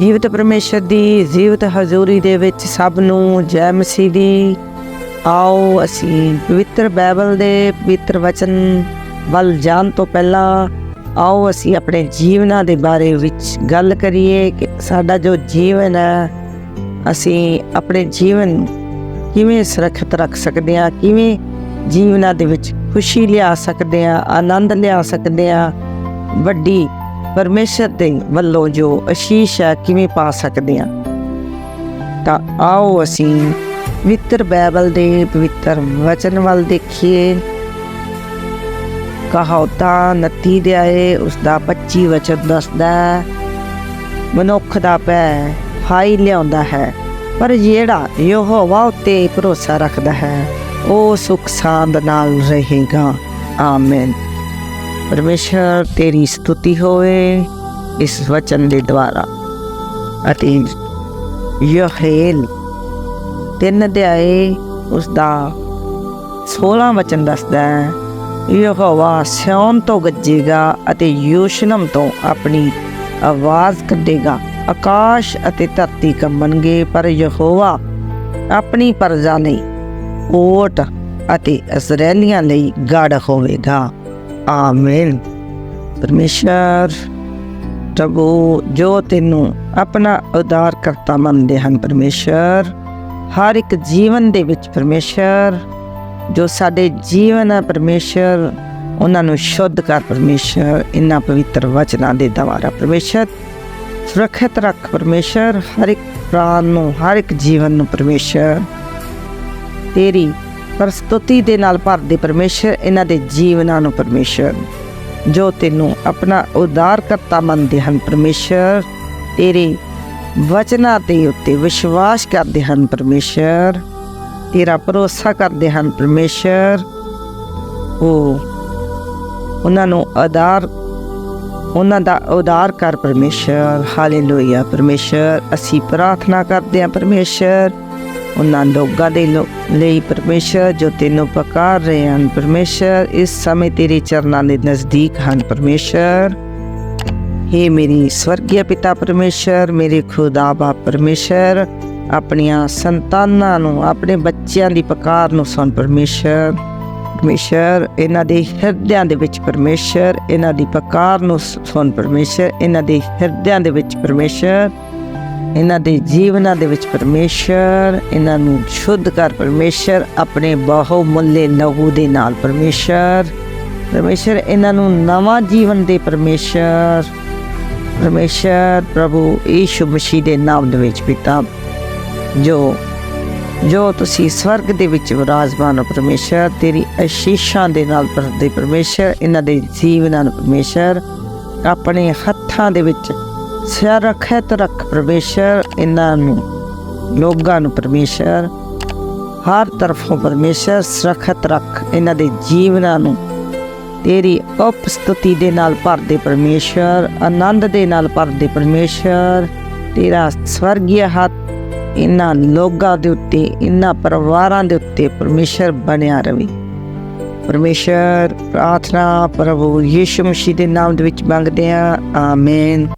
ਜੀਵਤ ਪਰਮੇਸ਼ਰ ਦੀ, ਜੀਵਤ ਹਜ਼ੂਰੀ ਦੇ ਵਿੱਚ ਸਭ ਨੂੰ ਜੈ ਮਸੀਹ ਦੀ। ਆਓ ਅਸੀਂ ਪਵਿੱਤਰ ਬਾਈਬਲ ਦੇ ਪਵਿੱਤਰ ਵਚਨ ਵੱਲ ਜਾਣ ਤੋਂ ਪਹਿਲਾਂ ਆਓ ਅਸੀਂ ਆਪਣੇ ਜੀਵਨਾਂ ਦੇ ਬਾਰੇ ਵਿੱਚ ਗੱਲ ਕਰੀਏ ਕਿ ਸਾਡਾ ਜੋ ਜੀਵਨ ਹੈ, ਅਸੀਂ ਆਪਣੇ ਜੀਵਨ ਨੂੰ ਕਿਵੇਂ ਸੁਰੱਖਿਅਤ ਰੱਖ ਸਕਦੇ ਹਾਂ, ਕਿਵੇਂ ਜੀਵਨਾਂ ਦੇ ਵਿੱਚ ਖੁਸ਼ੀ ਲਿਆ ਸਕਦੇ ਹਾਂ, ਆਨੰਦ ਲਿਆ ਸਕਦੇ ਹਾਂ, ਵੱਡੀ ਪਰਮੇਸ਼ਰ ਦੇ ਵੱਲੋਂ ਜੋ ਅਸ਼ੀਸ਼ ਹੈ ਕਿਵੇਂ ਪਾ ਸਕਦੇ ਹਾਂ? ਤਾਂ ਆਓ ਅਸੀਂ ਪਵਿੱਤਰ ਬਾਈਬਲ ਦੇ ਪਵਿੱਤਰ ਵਚਨ ਵੱਲ ਦੇਖੀਏ। ਕਹਾਵਤਾਂ 29 ਦੇ ਆਏ ਉਸ ਦਾ 25 ਵਚਨ ਦੱਸਦਾ ਹੈ, ਮਨੁੱਖ ਦਾ ਪੈ ਫਾਈ ਲਿਆਉਂਦਾ ਹੈ ਪਰ ਜਿਹੜਾ ਯਹੋਵਾ ਉੱਤੇ ਭਰੋਸਾ ਰੱਖਦਾ ਹੈ ਉਹ ਸੁਖ ਸਾਂਦ ਨਾਲ ਰਹੇਗਾ। ਆਮੀਨ। ਪਰਮੇਸ਼ਰ, ਤੇਰੀ ਸਤੁਤੀ ਹੋਵੇ ਇਸ ਵਚਨ ਦੇ ਦੁਆਰਾ। ਅਤੇ ਯਹੇਲ ਤਿੰਨ ਅਧਿਆਏ ਉਸ ਦਾ 16 ਵਚਨ ਦੱਸਦਾ ਹੈ, ਯਹੋਵਾ ਸਿਓਨ ਤੋਂ ਗੱਜੇਗਾ ਅਤੇ ਯੋਸ਼ਨਮ ਤੋਂ ਆਪਣੀ ਆਵਾਜ਼ ਕੱਢੇਗਾ। ਆਕਾਸ਼ ਅਤੇ ਧਰਤੀ ਕੰਮਣਗੇ ਪਰ ਯਹੋਵਾ ਆਪਣੀ ਪਰਜ਼ਾ ਲਈ ਓਟ ਅਤੇ ਅਸਰੈਲੀਆਂ ਲਈ ਗੜ ਹੋਵੇਗਾ। ਆਮੀਨ। ਪਰਮੇਸ਼ਰ ਪ੍ਰਭੂ, ਜੋ ਤੈਨੂੰ ਆਪਣਾ ਉਦਾਰ ਕਰਤਾ ਮੰਨਦੇ ਹਨ ਪਰਮੇਸ਼ਰ, ਹਰ ਇੱਕ ਜੀਵਨ ਦੇ ਵਿੱਚ ਪਰਮੇਸ਼ਰ, ਜੋ ਸਾਡੇ ਜੀਵਨ ਹੈ ਪਰਮੇਸ਼ਰ, ਉਹਨਾਂ ਨੂੰ ਸ਼ੁੱਧ ਕਰ ਪਰਮੇਸ਼ਰ ਇਨ੍ਹਾਂ ਪਵਿੱਤਰ ਵਚਨਾਂ ਦੇ ਦੁਆਰਾ ਪਰਮੇਸ਼ਰ। ਸੁਰੱਖਿਅਤ ਰੱਖ ਪਰਮੇਸ਼ਰ, ਹਰ ਇੱਕ ਪ੍ਰਾਣ ਨੂੰ, ਹਰ ਇੱਕ ਜੀਵਨ ਨੂੰ ਪਰਮੇਸ਼ਰ। ਤੇਰੀ ਪ੍ਰਸਤੁਤੀ ਦੇ ਨਾਲ ਭਰਦੇ ਪਰਮੇਸ਼ਰ, ਇਹਨਾਂ ਦੇ ਜੀਵਨਾਂ ਨੂੰ ਪਰਮੇਸ਼ਰ। ਜੋ ਤੈਨੂੰ ਆਪਣਾ ਉਦਾਰ ਕਰਤਾ ਮੰਨਦੇ ਹਨ ਪਰਮੇਸ਼ਰ, ਤੇਰੇ ਵਚਨਾਂ ਦੇ ਉੱਤੇ ਵਿਸ਼ਵਾਸ ਕਰਦੇ ਹਨ ਪਰਮੇਸ਼ਰ। ਤੇਰਾ ਭਰੋਸਾ ਕਰਦੇ ਹਨ ਪਰਮੇਸ਼ਰ। ਉਹ ਉਹਨਾਂ ਨੂੰ ਆਧਾਰ ਉਹਨਾਂ ਦਾ ਉਦਾਰ ਕਰ ਪਰਮੇਸ਼ਰ। ਹਾਲੇਲੂਇਆ। ਪਰਮੇਸ਼ਰ, ਅਸੀਂ ਪ੍ਰਾਰਥਨਾ ਕਰਦੇ ਹਾਂ ਪਰਮੇਸ਼ਰ। ਉਹਨਾਂ ਲੋਕਾਂ ਦੇ ਲੋ- ਲਈ ਪਰਮੇਸ਼ਰ ਜੋ ਤੈਨੂੰ ਪੁਕਾਰ ਰਹੇ ਹਨ। ਪਰਮੇਸ਼ਰ, ਇਸ ਸਮੇਂ ਤੇਰੇ ਚਰਨਾਂ ਦੇ ਨਜ਼ਦੀਕ ਹਨ ਪਰਮੇਸ਼ਰ। हे ਮੇਰੀ ਸਵਰਗੀ ਪਿਤਾ ਪਰਮੇਸ਼ਰ, ਮੇਰੇ ਖੁਦਾ ਬਾਪ ਪਰਮੇਸ਼ਰ, ਆਪਣੀਆਂ ਸੰਤਾਨਾਂ ਨੂੰ, ਆਪਣੇ ਬੱਚਿਆਂ ਦੀ ਪੁਕਾਰ ਨੂੰ ਸੁਣ ਪਰਮੇਸ਼ਰ। ਪਰਮੇਸ਼ਰ, ਇਹਨਾਂ ਦੇ ਹਿਰਦਿਆਂ ਦੇ ਵਿੱਚ ਪਰਮੇਸ਼ਰ, ਇਹਨਾਂ ਦੀ ਪੁਕਾਰ ਨੂੰ ਸੁਣ ਪਰਮੇਸ਼ਰ, ਇਹਨਾਂ ਦੇ ਹਿਰਦਿਆਂ ਦੇ ਵਿੱਚ ਪਰਮੇਸ਼ਰ। ਇਹਨਾਂ ਦੇ ਜੀਵਨਾਂ ਦੇ ਵਿੱਚ ਪਰਮੇਸ਼ਰ, ਇਹਨਾਂ ਨੂੰ ਸ਼ੁੱਧ ਕਰ ਪਰਮੇਸ਼ਰ, ਆਪਣੇ ਬਹੁ ਮੁੱਲੇ ਲਹੂ ਦੇ ਨਾਲ ਪਰਮੇਸ਼ਰ। ਪਰਮੇਸ਼ਰ, ਇਹਨਾਂ ਨੂੰ ਨਵਾਂ ਜੀਵਨ ਦੇ ਪਰਮੇਸ਼ਰ। ਪਰਮੇਸ਼ਰ, ਪ੍ਰਭੂ ਈਸ਼ੂ ਮਸੀਹ ਦੇ ਨਾਮ ਦੇ ਵਿੱਚ ਪਿਤਾ, ਜੋ ਜੋ ਤੁਸੀਂ ਸਵਰਗ ਦੇ ਵਿੱਚ ਵਿਰਾਜਮਾਨ ਹੋ ਪਰਮੇਸ਼ਰ, ਤੇਰੀ ਅਸ਼ੀਸ਼ਾਂ ਦੇ ਨਾਲ ਪਰਦੇ ਪਰਮੇਸ਼ਰ, ਇਹਨਾਂ ਦੇ ਜੀਵਨਾਂ ਨੂੰ ਪਰਮੇਸ਼ਰ, ਆਪਣੇ ਹੱਥਾਂ ਦੇ ਵਿੱਚ ਸੁਰੱਖਿਅਤ ਰੱਖ ਪਰਮੇਸ਼ਰ, ਇਹਨਾਂ ਨੂੰ, ਲੋਕਾਂ ਨੂੰ ਪਰਮੇਸ਼ਰ। ਹਰ ਤਰਫੋਂ ਪਰਮੇਸ਼ਰ ਸੁਰੱਖਿਅਤ ਰੱਖ ਇਹਨਾਂ ਦੇ ਜੀਵਨਾਂ ਨੂੰ। ਤੇਰੀ ਉਪਸਥਿਤੀ ਦੇ ਨਾਲ ਭਰਦੇ ਪਰਮੇਸ਼ਰ, ਆਨੰਦ ਦੇ ਨਾਲ ਭਰਦੇ ਪਰਮੇਸ਼ਰ। ਤੇਰਾ ਸਵਰਗੀ ਹੱਥ ਇਹਨਾਂ ਲੋਕਾਂ ਦੇ ਉੱਤੇ, ਇਹਨਾਂ ਪਰਿਵਾਰਾਂ ਦੇ ਉੱਤੇ ਪਰਮੇਸ਼ਰ ਬਣਿਆ ਰਵੇ। ਪਰਮੇਸ਼ਰ, ਪ੍ਰਾਰਥਨਾ ਪ੍ਰਭੂ ਯੀਸ਼ੂ ਮਸੀਹ ਦੇ ਨਾਮ ਦੇ ਵਿੱਚ ਮੰਗਦੇ ਹਾਂ। ਆਮੀਨ।